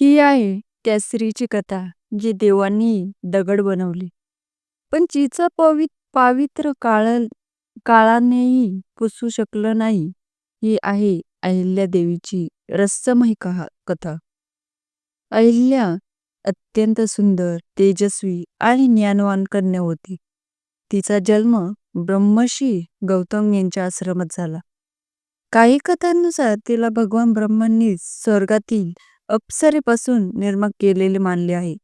ही आहे त्या स्त्रीची कथा जी देवांनी दगड बनवली. पण जिचं पवित पावित्र काळ काळानेही पुसू शकलं नाही. ही आहे अहिल्या देवीची रस्समय कहा कथा. अहिल्या अत्यंत सुंदर तेजस्वी आणि ज्ञानवान कन्या होती. तिचा जन्म ब्रह्मशी गौतम यांच्या आश्रमात झाला. काही कथांनुसार तिला भगवान ब्रह्मांनी स्वर्गातील अप्सरेपासून निर्माण केलेले मानले आहे.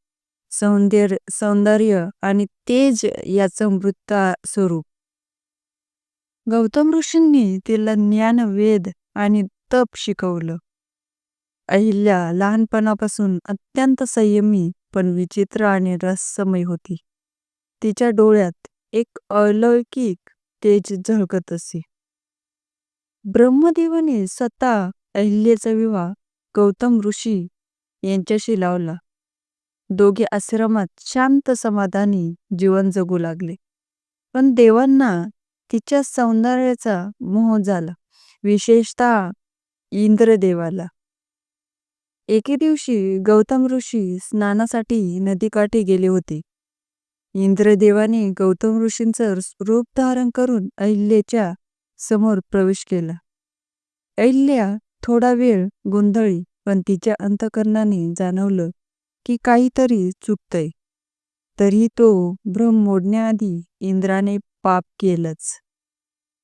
सौंदर्य सौंदर्य आणि तेज याचं मृत स्वरूप गौतम ऋषींनी तिला ज्ञान वेद आणि तप शिकवलं. अहिल्या लहानपणापासून अत्यंत संयमी पण विचित्र आणि रहस्यमय होती. तिच्या डोळ्यात एक अलौकिक तेज झळकत असे. ब्रह्मदेवाने स्वतः अहिल्याचा विवाह गौतम ऋषी यांच्याशी लावला. दोघे आश्रमात शांत समाधानी जीवन जगू लागले. पण देवांना तिच्या सौंदर्याचा मोह झाला विशेषतः इंद्रदेवाला. एके दिवशी गौतम ऋषी स्नानासाठी नदीकाठी गेले होते. इंद्रदेवाने गौतम ऋषींचं रूप धारण करून अहिल्याच्या समोर प्रवेश केला. अहिल्या थोडा वेळ गोंधळी पण तिच्या अंतकरणाने जाणवलं की काहीतरी चुकतंय. तरी तो भ्रम मोडण्याआधी इंद्राने पाप केलंच.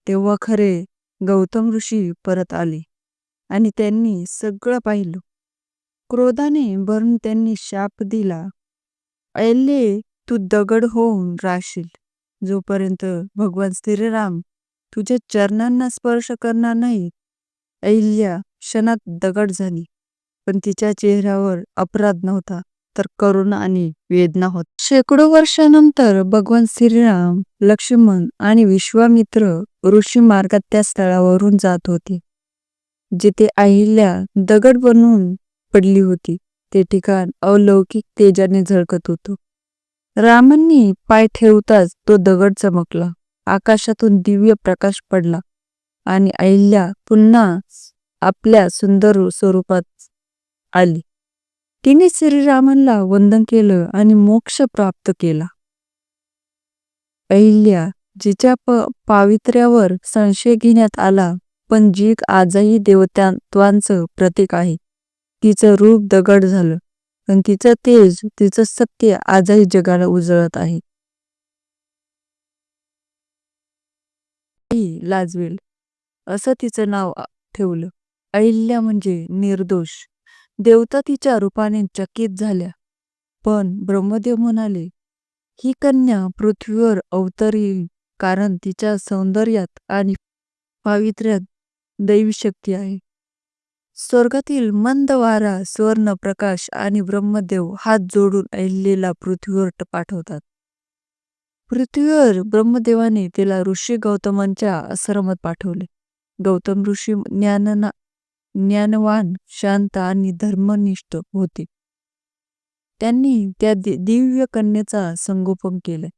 तेव्हा खरे गौतम ऋषी परत आले आणि त्यांनी सगळं पाहिलं. क्रोधाने भरून त्यांनी शाप दिला. ऐल्ये तू दगड होऊन राहशील. जोपर्यंत भगवान श्रीराम तुझ्या चरणांना स्पर्श करणार नाहीत अहिल्या क्षणात दगड झाली. पण तिच्या चेहऱ्यावर अपराध नव्हता तर करुणा आणि वेदना होत. शेकडो वर्षानंतर भगवान श्रीराम लक्ष्मण आणि विश्वामित्र ऋषी मार्गात त्या स्थळावरून जात होते. जिथे अहिल्या दगड बनवून पडली होती ते ठिकाण अलौकिक तेजाने झळकत होतो. रामांनी पाय ठेवताच तो दगड चमकला. आकाशातून दिव्य प्रकाश पडला आणि अहिल्या पुन्हा आपल्या सुंदर स्वरूपात आली. तिने श्रीरामांना वंदन केलं आणि मोक्ष प्राप्त केला. अहिल्या जिच्या प पावित्र्यावर संशय घेण्यात आला पण जी आजही देवत्वांचं प्रतीक आहे. तिचं रूप दगड झालं पण तिचं तेज तिचं सत्य आजही जगाला उजळत आहे. लाजवेल असं तिचं नाव ठेवलं. अहिल्या म्हणजे निर्दोष. देवता तिच्या रूपाने चकित झाल्या. पण ब्रह्मदेव म्हणाले ही कन्या पृथ्वीवर अवतरी कारण तिच्या सौंदर्यात आणि पावित्र्यात दैवी शक्ती आहे. स्वर्गातील मंद वारा स्वर्ण प्रकाश आणि ब्रह्मदेव हात जोडून अहिल्येला पृथ्वीवर पाठवतात. पृथ्वीवर ब्रह्मदेवाने तिला ऋषी गौतमांच्या आश्रमात पाठवले. गौतम ऋषी ज्ञानना ज्ञानवान शांत आणि धर्मनिष्ठ होते. त्यांनी त्या दिव्य कन्येचा संगोपन केले.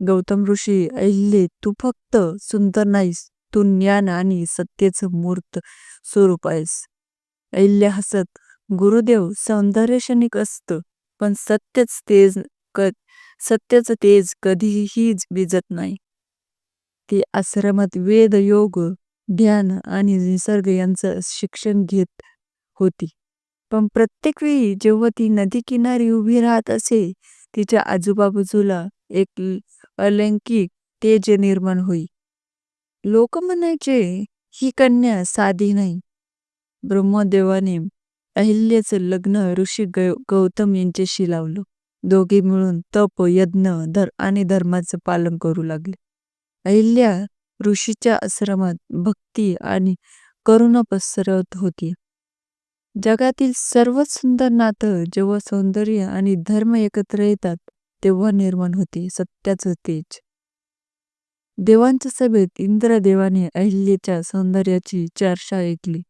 गौतम ऋषी अहिल्ये तू फक्त सुंदर नाहीस तू ज्ञान आणि सत्तेचं मूर्त स्वरूप आहेस. अहिल्या हसत गुरुदेव सौंदर्य क्षणिक असतं पण सत्यच तेज क सत्याचं तेज कधीही भिजत नाही. ती आश्रमात वेद योग ध्यान आणि निसर्ग यांचं शिक्षण घेत होती. पण प्रत्येक वेळी जेव्हा ती नदी किनारी उभी राहत असे तिच्या आजूबाजूला एक अलौकिक तेज निर्माण होई. लोक म्हणायचे ही कन्या साधी नाही. ब्रह्मदेवाने अहिल्याचं लग्न ऋषी गौतम यांच्याशी लावलं. दोघे मिळून तप यज्ञ धर आणि धर्माचं पालन करू लागले. अहिल्या ऋषीच्या आश्रमात भक्ती आणि करुणा पसरत होती. जगातील सर्वात सुंदर नातं जेव्हा सौंदर्य आणि धर्म एकत्र येतात तेव्हा निर्माण होते सत्याचं तेज. देवांच्या सभेत इंद्रदेवाने अहिल्याच्या सौंदर्याची चर्चा ऐकली.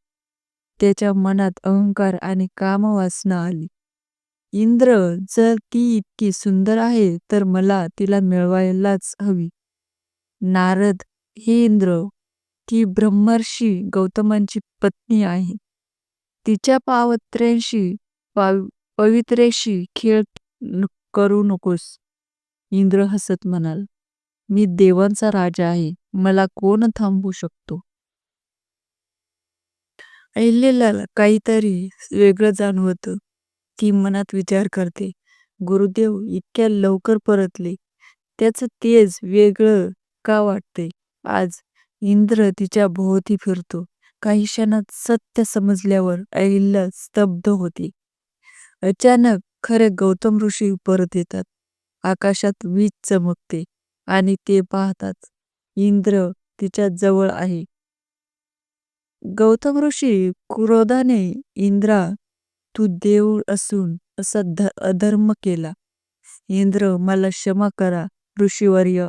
त्याच्या मनात अहंकार आणि कामवासना आली. इंद्र जर ती इतकी सुंदर आहे तर मला तिला मिळवायलाच हवी. नारद हे इंद्र ती ब्रह्मर्षी गौतमांची पत्नी आहे. तिच्या पावत्र्यांशी पवित्रेशी खेळ करू नकोस. इंद्र हसत म्हणाल मी देवांचा राजा आहे मला कोण थांबू शकतो? अहिल्याला काहीतरी वेगळं जाणवत. ती मनात विचार करते गुरुदेव इतक्या लवकर परतले त्याचं तेज वेगळं का वाटते आज इंद्र तिच्या भोवती फिरतो. काही क्षणात सत्य समजल्यावर अहिल्या स्तब्ध होती. अचानक खरे गौतम ऋषी परत येतात. आकाशात वीज चमकते आणि ते पाहताच इंद्र तिच्या जवळ आहे. गौतम ऋषी क्रोधाने इंद्रा तू देव असून असा ध अधर्म केला. इंद्र मला क्षमा करा ऋषीवर्य.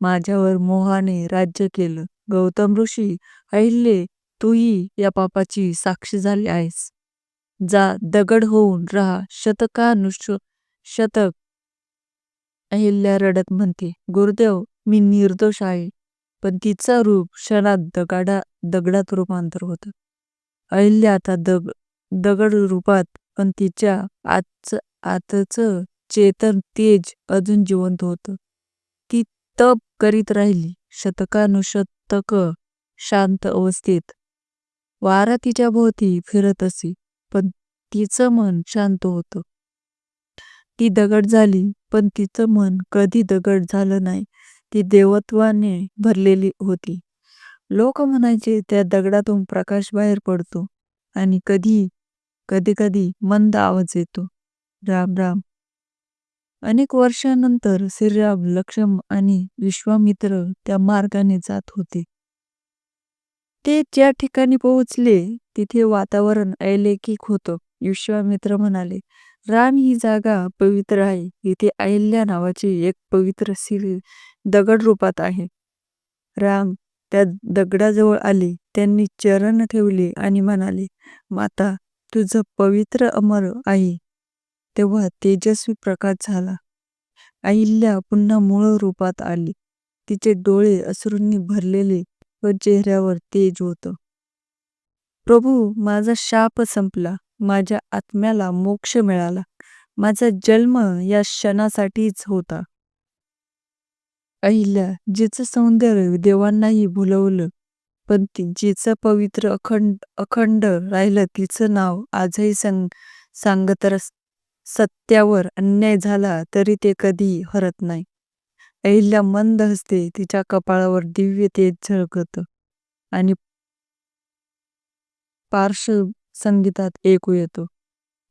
माझ्यावर मोहाने राज्य केलं. गौतम ऋषी अहिल्ये तूही या पापाची साक्षी झाली आहेस. जा दगड होऊन राहा. शतकानुष शतक अहिल्या रडत म्हणते गुरुदेव मी निर्दोष आहे. पण तिचा रूप क्षणात दगाडा दगडात रूपांतर होतं. अहिल्या आता दग दगड रूपात पण तिच्या आतच आतच चेतन तेज अजून जिवंत होतं. ती तप करीत राहिली. शतकानुशतक शांत अवस्थेत. वारा तिच्या भोवती फिरत असे पण तिचं मन शांत होतं. ती दगड झाली पण तिचं मन कधी दगड झालं नाही. ती देवत्वाने भरलेली होती. लोक म्हणायचे त्या दगडातून प्रकाश बाहेर पडतो आणि कधी कधी कधी मंद आवाज येतो. राम राम. अनेक वर्षांनंतर श्रीराम लक्ष्मण आणि विश्वामित्र त्या मार्गाने जात होते. ते ज्या ठिकाणी पोहोचले तिथे वातावरण अलौकिक होतं. विश्वामित्र म्हणाले राम ही जागा पवित्र आहे. इथे अहिल्या नावाची एक पवित्र स्त्री दगड रूपात आहे. राम त्या दगडाजवळ आले. त्यांनी चरण ठेवले आणि म्हणाले माता तुझं पवित्र अमर आहे. तेव्हा तेजस्वी प्रकाश झाला. अहिल्या पुन्हा मूळ रूपात आली. तिचे डोळे अश्रूंनी भरलेले व चेहऱ्यावर तेज होतं. प्रभू माझा शाप संपला. माझ्या आत्म्याला मोक्ष मिळाला. माझा जन्म या क्षणासाठीच होता. अहिल्या जिचं सौंदर्य देवांनाही भुलवलं पण ती जिचं पवित्र अखंड अखंड राहिलं तिचं नाव आजही सांग सांगत रस सत्यावर अन्याय झाला तरी ते कधी हरत नाही अहिल्या मंद हसते तिच्या कपाळावर दिव्य तेज झळकत आणि पार्श्व संगीतात ऐकू येतो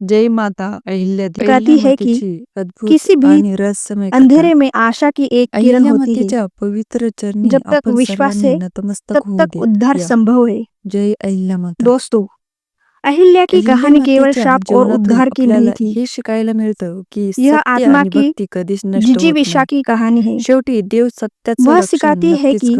जय माता अहिल्या. कहती है कि किसी भी. अंधेरे में आशा की एक किरण होती है पवित्र चरणी जब तक विश्वास है, तब तक. उद्धार. संभव है जय अहिल्यामाता दोस्तों अहिल्या की कहानी केवल शाप और उद्धार की नहीं थी। हे शिकायला मिळतं की यह आत्मा की कधीच की कहानी है। शेवटी देव सत्याचं वह सिखाती है कि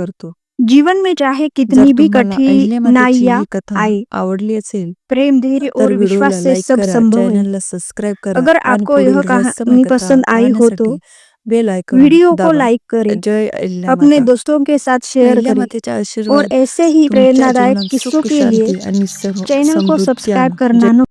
जीवन में चाहे कितनी भी कठिनाइयाँ कथा आए आवडली असेल प्रेम धैर्य और विश्वास से सब संभव है। अगर आपको यह कहानी पसंद आई हो तो बेल आयकॉन वीडियो को. लाइक करें जय अपने दोस्तों के साथ शेयर करें और ऐसे ही प्रेरणादायक किस्सों के लिए चैनल को सब्सक्राइब. करना